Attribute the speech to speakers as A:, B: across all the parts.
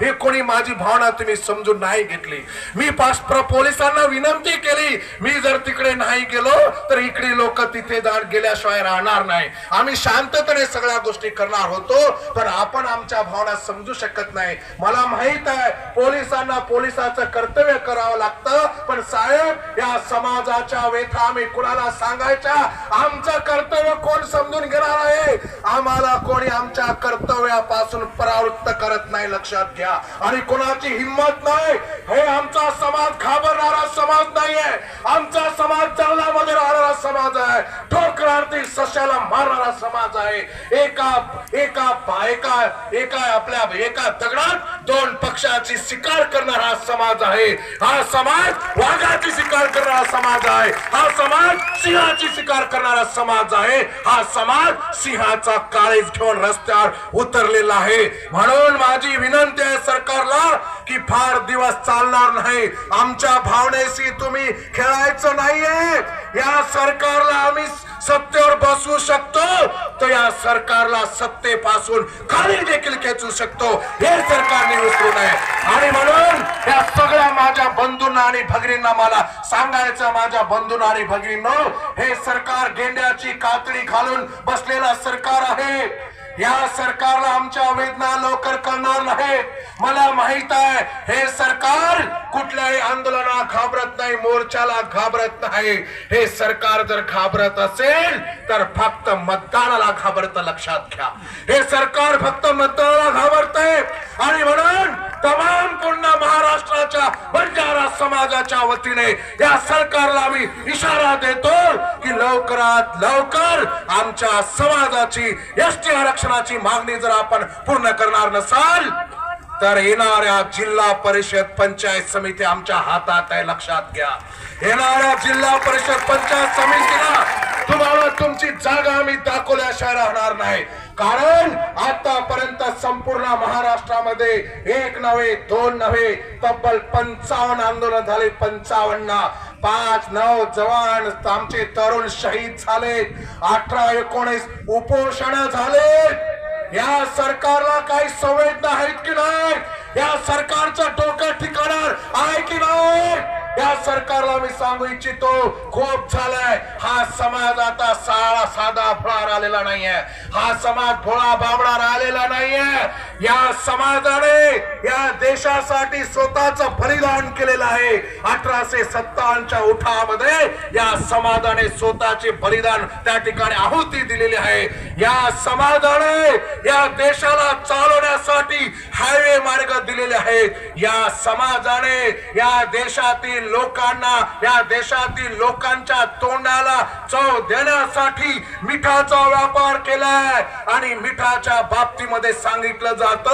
A: हे कोणी माझी भावना तुम्ही समजून नाही घेतली. मी पास पोलिसांना विनंती केली. मी जर तिकडे नाही गेलो तर इकडे लोक तिथे जाण गेल्याशिवाय राहणार नाही. आम्ही शांततेने सगळ्या गोष्टी करणार होतो पण आपण आमच्या भावना समजू शकत नाही. मला माहीत आहे पोलिसांना पोलिसाचं कर्तव्य करावं लागतं पण साहेब या समाजाच्या वेथा आम्ही कुणाला सांगायच्या? आमचं कर्तव्य कोण समजून घेणार आहे? आम्हाला कोणी आमच्या कर्तव्यापासून परावृत्त करत नाही लक्षात घ्या. आणि कोणाची हिंमत नाही हे आमचा समाज घाबरणारा समाज नाहीये. आमचा समाज जंगलामध्ये राहणारा समाज आहे. ठोकरार्थी सशाला मारणारा समाज आहे. एका एका एका एका आपल्या एका दगडात दोन पक्षाची शिकार करणारा समाज आहे. हा समाज वाघाची शिकार करणारा समाज आहे. हा समाज सिंहाची शिकार करणारा समाज आहे. हा समाज सिंहाचा काळीज घेऊन रस्त्यावर उतरलेला आहे. म्हणून माझी विनंती आहे सरकारला की फार दिवस चालणार नाही. आमच्या भावनेशी तुम्ही खेळायचं नाहीये. या सरकारला आम्ही सत्तेवर बसवू शकतो तर या सरकारला सत्तेपासून खाली देखील खेचू शकतो. हे सरकारने विसरू नये. आणि म्हणून या सगळ्या माझ्या बंधूंना आणि भगिनींना मला सांगायचं माझ्या बंधूंना आणि भगिनींनो हे सरकार गेंड्याची कातडी घालून बसलेला सरकार आहे. या सरकारला आमच्या वेदना लवकर करणार नाही मला माहीत आहे हे सरकार नाही आंदोलना घाबरत नाही मोर्चाला घाबरत नाही. हे सरकार जर घाबरत असेल तर फक्त मतदानाला घाबरत लक्षात घ्या. हे सरकार फक्त मतदानाला घाबरतंय. आणि म्हणून तमाम पूर्ण महाराष्ट्राच्या बंजारा समाजाच्या वतीने या सरकारला आम्ही इशारा देतो की लवकरात लवकर आमच्या समाजाची एसटी आरक्षणाची मागणी जर आपण पूर्ण करणार नसाल तर येणाऱ्या जिल्हा परिषद पंचायत समिती आमच्या हातात आहे लक्षात घ्या. येणाऱ्या जिल्हा परिषद पंचायत समितीला तुम्हाला तुमची जागा आम्ही दाखवल्याशिवाय राहणार नाही. कारण आतापर्यंत संपूर्ण महाराष्ट्रामध्ये एक नव्हे दोन नव्हे तब्बल पंचावन्न आंदोलन झाले पंचावन्न. पाच नऊ जवान आमचे तरुण शहीद झाले अठरा एकोणीस उपोषण झाले या सरकारला काही संवेदना आहेत की नाही? या सरकारचं डोकं ठिकाणार आहे की नाही? या सरकारला मी सांगू इच्छितो खूप झालाय. हा समाज आता साळा साधा फळा आलेला नाहीये. हा समाज भोळा बाबडा राहिलेला नाहीये. या समाजाने या देशासाठी स्वतःच बलिदान केलेलं आहे. अठराशे सत्तावन्नच्या उठावामध्ये या समाजाने स्वतःचे बलिदान त्या ठिकाणी आहुती दिलेली आहे. या समाजाने या देशाला चालवण्यासाठी हायवे मार्ग दिलेले आहेत. या समाजाने या देशातील लोकांना या देशातील लोकांच्या तोंडाला चव देण्यासाठी मिठाचा व्यापार केलाय. आणि मिठाच्या बाबतीमध्ये सांगितलं जात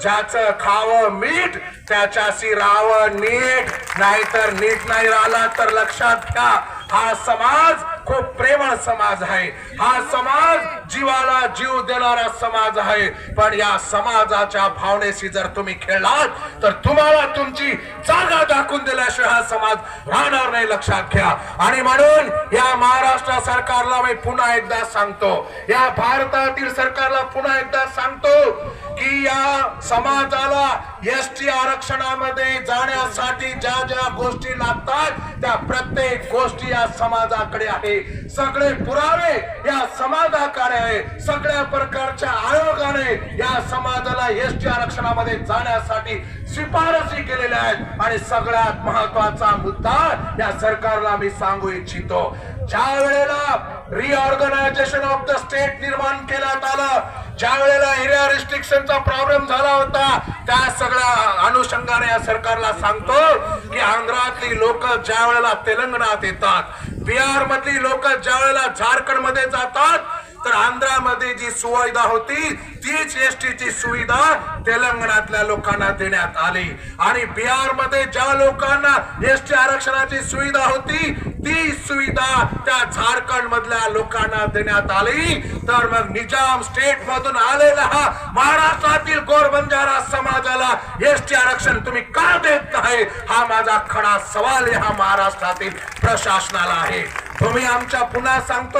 A: ज्याच खावं मीठ त्याच्याशी राहावं नीट. नाहीतर नीट नाही राहिला तर लक्षात घ्या हा समाज खूप प्रेमळ समाज आहे. हा समाज जीवाला जीव देणारा समाज आहे. पण या समाजाच्या भावनेशी जर तुम्ही खेळलात तर तुम्हाला तुमची जागा दाखवून दिल्याशिवाय हा समाज राहणार नाही लक्षात घ्या. आणि म्हणून या महाराष्ट्र सरकारला मी पुन्हा एकदा सांगतो या भारतातील सरकारला पुन्हा एकदा सांगतो की या समाजाला एस टी आरक्षणामध्ये जाण्यासाठी ज्या ज्या गोष्टी लागतात त्या प्रत्येक गोष्टी या समाजाकडे आहे सगळे पुरावे या समाजाकडे आहे सगळ्या प्रकारच्या आयोगाने या समाजाला एसटी आरक्षणामध्ये जाण्यासाठी शिफारसी केलेल्या आहेत. आणि सगळ्यात महत्त्वाचा मुद्दा या सरकारला मी सांगू इच्छितो. ज्या वेळेला रिऑर्गनायझेशन ऑफ द स्टेट निर्माण करण्यात आलं ज्या वेळेला एरिया रिस्ट्रिक्शनचा प्रॉब्लेम झाला होता त्या सगळ्या अनुषंगाने या सरकारला सांगतो की आंध्रातली लोक ज्या वेळेला तेलंगणात येतात बिहार मधली लोक ज्या वेळेला झारखंडमध्ये जातात तर आंध्रामध्ये जी सुविधा होती तीच एस सुविधा तेलंगणातल्या लोकांना देण्यात आली. आणि बिहारमध्ये ज्या लोकांना एस टी आरक्षणाची सुविधा होती ती सुविधा त्या झारखंड मधल्या लोकांना देण्यात आली. तर मग निजाम स्टेट मधून आलेला हा महाराष्ट्रातील गोरबंजारा समाजाला एस टी आरक्षण तुम्ही का देत नाही? हा माझा खडा सवाल हा महाराष्ट्रातील प्रशासनाला आहे. तुम्ही आमच्या पुन्हा सांगतो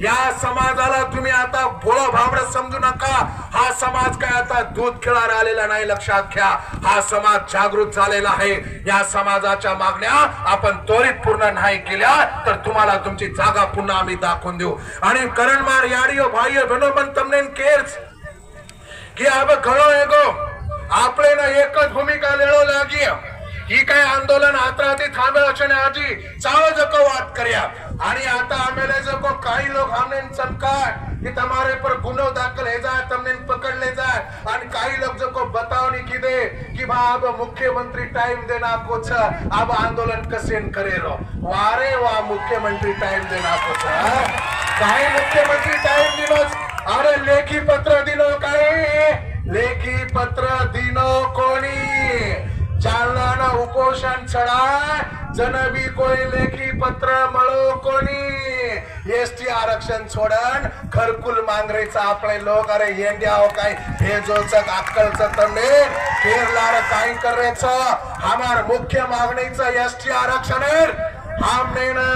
A: या समाजाला तुम्ही आता भोळा भाबड समजू नका हा समाज काय आता दूध खेळायला आलेला नाही लक्षात घ्या हा समाज जागृत झालेला आहे या समाजाच्या मागण्या आपण त्वरित पूर्ण नाही केल्या तर तुम्हाला तुमची जागा पुन्हा आम्ही दाखवून देऊ आणि करणमार याडियो भाई बनो पण તમને કેર્સ કે હવે ઘણો એગો આપણે ને એક જ ભૂમિકા લેવો લાગી ही काय आंदोलन? हातराती थांबे आजी. चाव जको बात करिया. आणि आता आमेले जको काही लोग हमने चमकाय. की तुम्हारे पर गुन्हो दाखल है जाय तुमने पकड़ ले आणि काही लोग जको बताओ की दे की बा अब मुख्यमंत्री टाइम देना कुछ अब आंदोलन कसेन करे रो. वारे वा मुख्यमंत्री टाइम देना कुछ काही मुख्यमंत्री टाइम दिलो अरे लेखी पत्र दिलो काही? लेखी पत्र दिनो कोणी? चारणाना उपोषण चढाय जनबी कोई लेखी पत्र मळो कोणी एसटी आरक्षण सोडण खरकुल मांगरेचा आपले लोक अरे येंड्या हो काय हे जोचक अक्कलचं तंडे केरलार काय करायचं हमार मुख्य मागणीचं एसटी आरक्षण हमने ना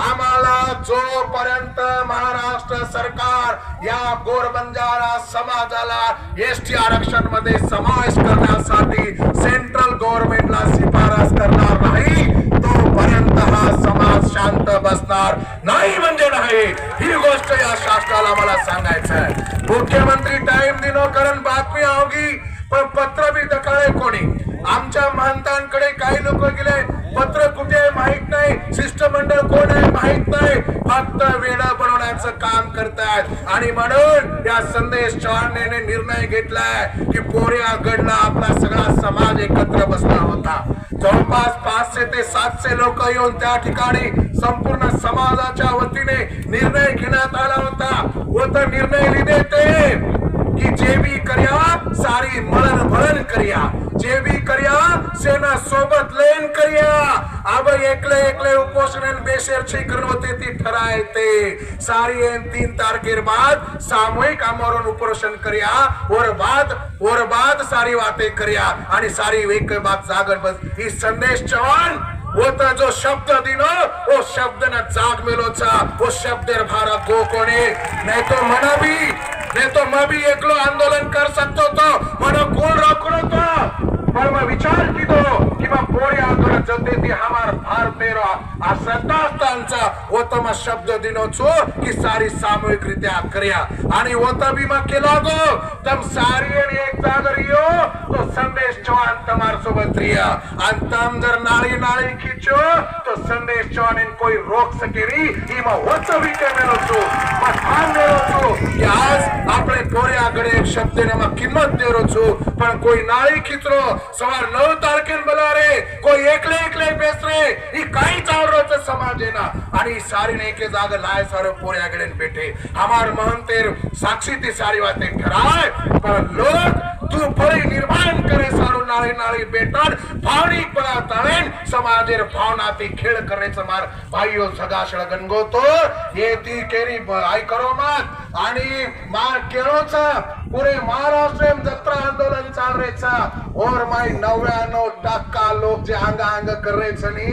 A: आम्हाला जोपर्यंत महाराष्ट्र सरकार या गोरबंजारा समाजाला एसटी आरक्षणमध्ये समावेश करण्यासाठी सेंट्रल गव्हर्नमेंटला शिफारस करणार नाही तोपर्यंत हा समाज शांत बसणार नाही म्हणजे नाही. ही गोष्ट या शासनाला मला सांगायचं आहे. मुख्यमंत्री टाइम दिनो कारण बातमी आवगी पण पत्र बी दकाळे कोणी. आमच्या महंतांकडे काही लोक गेले पत्र कुठे आहे माहीत नाही शिष्टमंडळ कोण आहे माहीत नाही फक्त वेळ करण्याचं काम करतायत आणि म्हणून या संदेश चव्हाणने निर्णय घेतलाय की पोऱ्या गडला आपला सगळा समाज एकत्र बसला होता. जवळपास पाचशे ते सातशे लोक येऊन त्या ठिकाणी संपूर्ण समाजाच्या वतीने निर्णय घेण्यात आला होता. व तो निर्णय लिहिले ते की जे बी कर्या सारी मळण भळण कर्या. जे बी कर्या सेना सोबत लेन कर्या. अब एकले एकले उपोषण बेशेर छी करनोते ती ठराय ते सारी एन तीन तारखेर बाद सामूहिक आमरण उपोषण कर्या. और बाद और बाद सारी वाते करिया. आणि सारी एक बात जागर बस. ही संदेश चव्हाण होता जो शब्द दिनो वो शब्द ना जाग मेलोचा. वो शब्द भारत गो कोणे. नाही तो म्हणा भी नहीं तो मैं भी एकलो आंदोलन कर सकतो तो मनो कोण रोकलो तो पर मैं विचार कीधो कि मैं पोरे आंदोलन जते ती हमार भारतेरो आ श्रद्धास्थानचा होता मैं शब्द दिनो छो की सारी सामूहिक रित्या कर्या आणि होता बी मैं केला गो तम सारी आणि एक जागर यो तो संदेश चव्हाण તમાર सोबत रिया आणि तम जर नाळी नाळी खीचो तो संदेश चव्हाण इन कोई रोक सके री ઈમાં હોતો બી કેમેરો છું માં ઠાણ મેળો છું કે આજ આપણે પોરે આગળ એક શબ્દને માં કિંમત દેરો છું પણ કોઈ નાળી ખીચરો સવાર નવ कोई एकले एकले बेस रे. ही काई चाल रहे समाज है ना. आणि सारी नहीं के जाग लाए सारे पूरे आगड़े बैठे हमार महंतेर साक्षी ती सारी बातें ठहराए पर लोग तू परी निर्माण करे सारू नारी नारी बेटन भावनी पड़ा तळेन. समाजेर भावना ती खेळ करे समार भाईयो सगा गणगोतो. ये ती केरी आई करो मत. आणि मा केळोचा. पूरे महाराष्ट्र में जत्रा आंदोलन चल रहे छ और माय नव्यानो टक्का लोग जे अंग अंग कर रहे छनी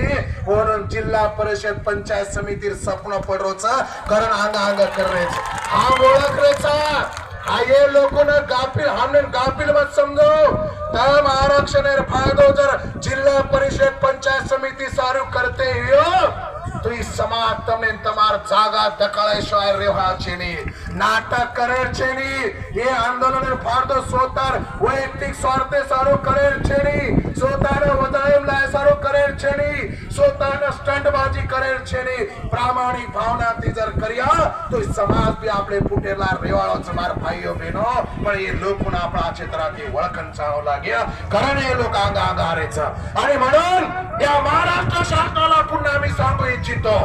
A: वरून जिला परिषद पंचायत समिति के सपना पड़ रहा था कारण अंग अंग कर रहे थे हाँ ओळख रे रहे थे ये लोगों ने गापिल हमने गापिल मत समझो तब आरक्षण फायदो जर जिल्हा परिषद पंचायत समिति सारू करते हो तो इस समाज तमने तमार जागा दकाले शायर रेवा चीनी નાટક કરે છે ની એ આંદોલન ફાળતો સોતાર વૈયક્તિક સ્વાર્થે સારો કરે છે ની સોતાને વધારે લાય સારો કરે છે ની સોતાને સ્ટંટબાજી કરે છે ની પ્રામાણિક ભાવનાથી જર કર્યા તો ઈ સમાજ બી આપણે ફૂટેલા રેવાળો છે મારા ભાઈઓ બહેનો પણ એ લોકોના આપણા क्षेत्रातील वळखण चालू लाग्या कारण हे लोक अंग अंग हारायचं आणि म्हणून या महाराष्ट्र शासनाला पुन्हा आम्ही सांगू इच्छितो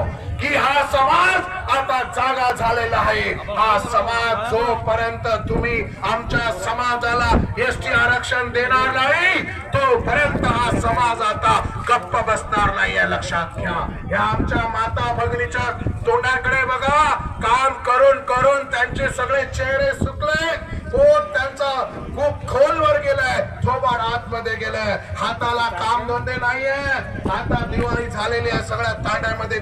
A: की हा समाज आता जागा झालेला आहे. हा समाज जोपर्यंत तुम्ही आमच्या समाजाला एसटी आरक्षण देणार नाही तोपर्यंत हा समाज आता गप्प बसणार नाही लक्षात घ्या. या आमच्या माता भगिनीच्या तोंडाकडे बघा. काम करून करून त्यांचे सगळे चेहरे सुकले. पोट त्यांचा खूप खोलवर गेलाय. थोबाड आतमध्ये गेलाय. हाताला काम धंदे नाहीये. आता दिवाळी झालेली आहे सगळ्या तांड्यामध्ये.